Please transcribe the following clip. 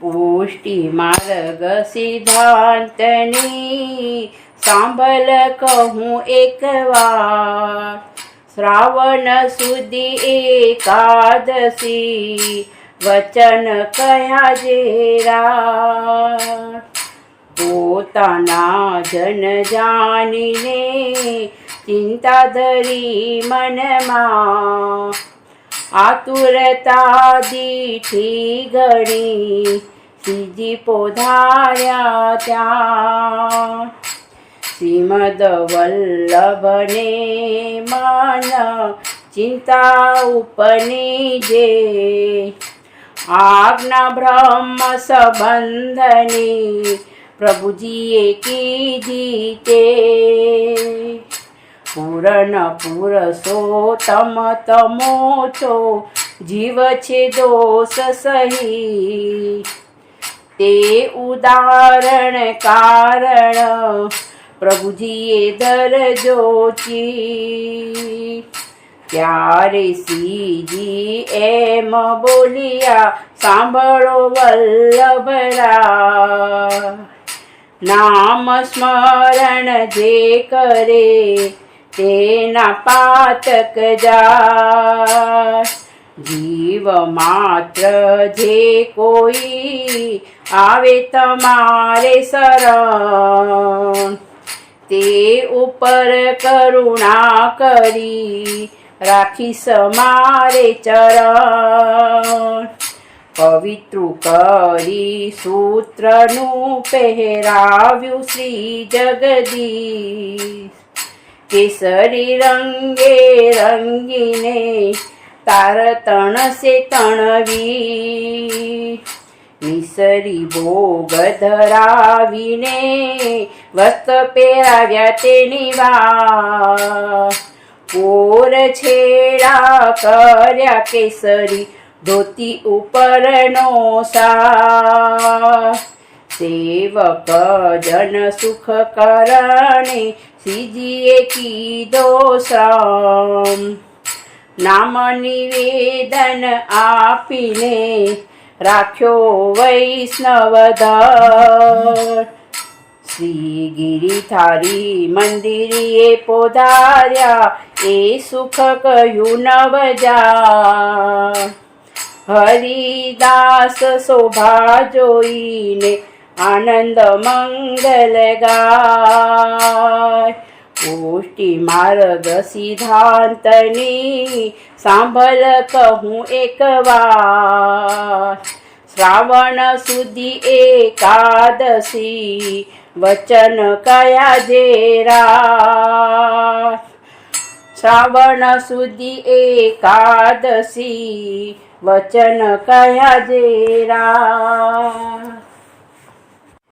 પુષ્ટિ માર્ગ સિદ્ધાંતની સાંભળ કહું એક વાર શ્રાવણ સુધી એકાદશી, વચન કયા જેરા? પોતાના જન જાણીને ચિંતા ધરી મનમાં आतुरता दिठी घडी सिजी पोधाऱ्या त्या. श्रीमद वल्लभने मान चिंता उपनिजे. आज्ञा ब्रह्म सबंधने प्रभुजी एकी जीते. પૂરણ પુરુષોત્તમ તમો છો, જીવ છે દોષ સહી. તે ઉદાહરણ કારણ પ્રભુજીએ દરજોચી ત્યારે સીજી એમ બોલ્યા, સાંભળો વલ્લભરા. નામ સ્મરણ જે કરે તેના પાતક જા જીવ માત્ર જે કોઈ આવે તમારે શરણ. તે ઉપર કરુણા કરી રાખી સમારે ચરણ. પવિત્ર કરી સૂત્રનું પહેરાવ્યું શ્રી જગદીશ. કેસરી રંગે રંગીને તાર તણસે તણવી. નિસરી ભોગ ધરાવીને વસ્ત પહેરાવ્યા તેની વા પોર છેડા કર્યા કેસરી ધોતી ઉપરનો સા સેવક જન સુખ કરણે શ્રીજીએ કીધો શ્રમ નામ નિવેદન આપીને રાખ્યો વૈષ્ણવ શ્રી ગિરિધારી મંદિરે પોધાર્યા એ સુખ કહ્યું નવજા હરિદાસ શોભા જોઈને આનંદ મંગલ ગાય પુષ્ટિ માર્ગ સિદ્ધાંતની સાંભળ કહું એક વાર શ્રાવણ સુધી એકાદશી વચન કયા જેરા શ્રાવણ સુધી એકાદશી વચન કયા જેરા